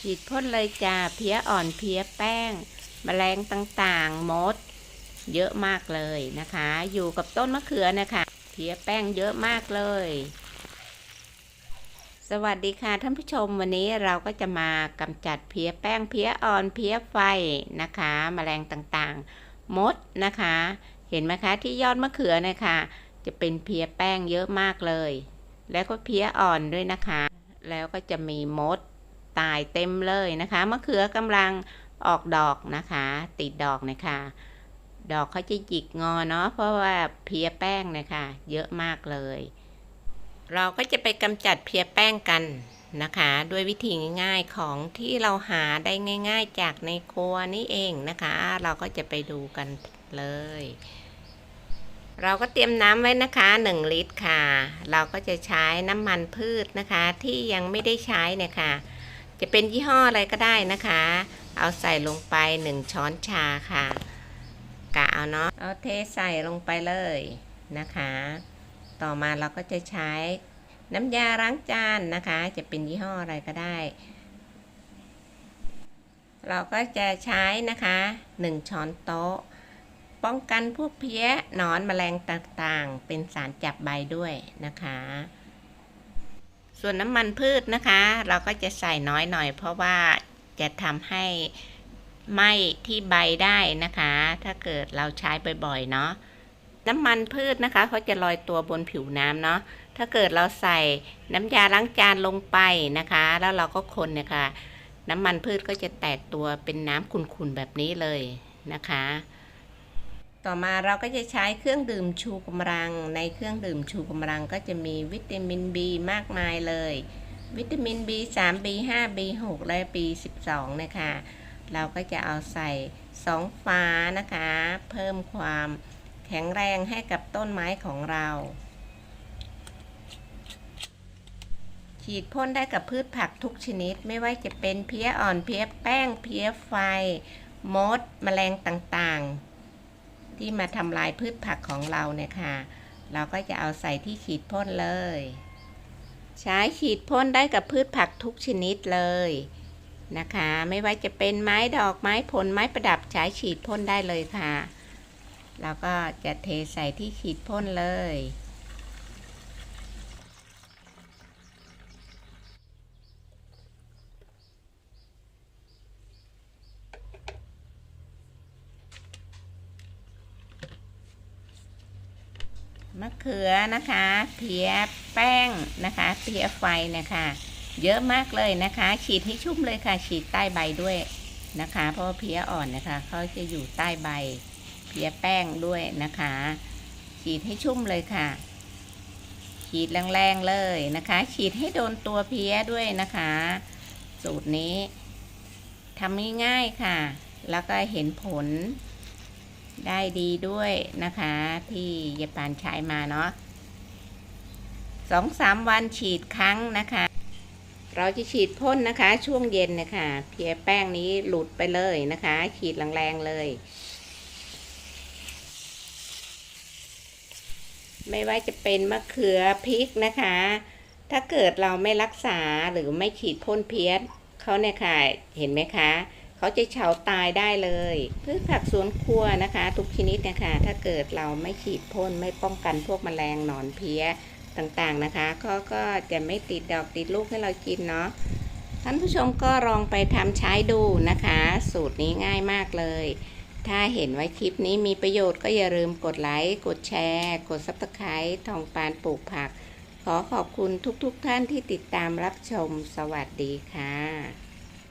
ฉีดพ่นเลยจ้าเพี้ยอ่อนเพี้ยแป้งแมลงต่างๆมด เยอะมากเลยนะคะ อยู่กับต้นมะเขือนะคะเพี้ยแป้งเยอะมากเลย สวัสดีค่ะท่านผู้ชมวันนี้เราก็จะมากำจัดเพี้ยแป้งเพี้ยอ่อนเพี้ยไฟนะคะแมลงต่างๆมดนะคะ เห็นไหมคะที่ยอดมะเขือนะคะจะเป็นเพี้ยแป้งเยอะมากเลย แล้วก็เพี้ยอ่อนด้วยนะคะ แล้วก็จะมีมด ตายเต็มเลยนะคะมะเขือกำลังออกดอกนะคะ ติดดอกนะคะ ดอกเขาจะหยิกงอเนาะเพราะว่าเพียแป้งนะคะ เยอะมากเลย เราก็จะไปกำจัดเพียแป้งกันนะคะ ด้วยวิธีง่ายๆของที่เราหาได้ง่าย ๆ จากในครัวนี่เองนะคะ เราก็จะไปดูกันเลย เราก็เตรียมน้ำไว้นะคะ 1 ลิตรค่ะ เราก็จะใช้น้ำมันพืชนะคะ ที่ยังไม่ได้ใช้เนี่ยค่ะ จะเป็นยี่ห้ออะไรก็ได้นะคะ เอาใส่ลงไป 1 ช้อนชาค่ะกะเอาเนาะเอาเทใส่ลงไปเลยนะคะ ต่อมาเราก็จะใช้น้ำยาล้างจานนะคะ จะเป็นยี่ห้ออะไรก็ได้ เราก็จะใช้นะคะ 1 ช้อนโต๊ะ ป้องกันพวกเพี้ยหนอนแมลงต่างๆ เป็นสารจับใบด้วยนะคะ ส่วนน้ำมันพืชนะคะ เราก็จะใส่น้อยหน่อย เพราะว่าจะทำให้ไหม้ที่ใบได้นะคะ ถ้าเกิดเราใช้บ่อยๆเนาะน้ำมันพืชนะคะเขาจะลอยตัวบนผิวน้ำเนาะถ้าเกิดเราใส่น้ำยาล้างจานลงไปนะคะ แล้วเราก็คนนี่ยค่ะน้ำมันพืชก็จะแตกตัวเป็นน้ำขุ่นๆแบบนี้เลยนะคะ ต่อมาเราก็จะใช้เครื่องดื่มชูกำลัง ในเครื่องดื่มชูกำลังก็จะมีวิตามิน B มากมายเลย วิตามิน B3 B5 B6 และ B12 นะคะ เราก็จะเอาใส่สองฟ้านะคะ เพิ่มความแข็งแรงให้กับต้นไม้ของเรา ฉีดพ่นได้กับพืชผักทุกชนิดไม่ว่าจะเป็นเพี้ยอ่อนเพี้ยแป้งเพี้ยไฟ มด แมลงต่างๆ ที่มาทำลายพืชผักของเราเนี่ยค่ะ เราก็จะเอาใส่ที่ฉีดพ่นเลย ใช้ฉีดพ่นได้กับพืชผักทุกชนิดเลยนะคะ ไม่ว่าจะเป็นไม้ดอกไม้ผลไม้ประดับใช้ฉีดพ่นได้เลยค่ะเราก็จะเทใส่ที่ฉีดพ่นเลย มะเขือนะคะเพียแป้งนะคะเพียไฟนะคะ เยอะมากเลยนะคะ ฉีดให้ชุ่มเลยค่ะ ฉีดใต้ใบด้วยนะคะ เพราะเพียอ่อนนะคะเขาจะอยู่ใต้ใบเพียแป้งด้วยนะคะ ฉีดให้ชุ่มเลยค่ะ ฉีดแรงๆเลยนะคะ ฉีดให้โดนตัวเพียด้วยนะคะ สูตรนี้ทำง่ายๆค่ะ แล้วก็เห็นผล ได้ดีด้วยนะคะ ที่ยายปานใช้มาเนาะสองสามวันฉีดครั้งนะคะ เราจะฉีดพ่นนะคะ ช่วงเย็นนะคะเพียแป้งนี้หลุดไปเลยนะคะ ฉีดแรงๆเลย ไม่ว่าจะเป็นมะเขือพริกนะคะ ถ้าเกิดเราไม่รักษาหรือไม่ฉีดพ่นเพี้ยเขาเนี่ยค่ะ เห็นไหมคะ เขาจะเฉาตายได้เลยพืชผักสวนครัวนะคะ ทุกชนิดนะคะ ถ้าเกิดเราไม่ฉีดพ่นไม่ป้องกันพวกแมลงหนอนเพี้ยต่างๆนะคะก็ก็จะไม่ติดดอกติดลูกให้เรากินเนาะท่านผู้ชมก็ลองไปทำใช้ดูนะคะ สูตรนี้ง่ายมากเลย ถ้าเห็นไว้คลิปนี้มีประโยชน์ก็อย่าลืมกดไลค์กดแชร์ กดซับสไครต์ทองปานปลูกผัก ขอขอบคุณทุกๆทท่านที่ติดตามรับชมสวัสดีค่ะ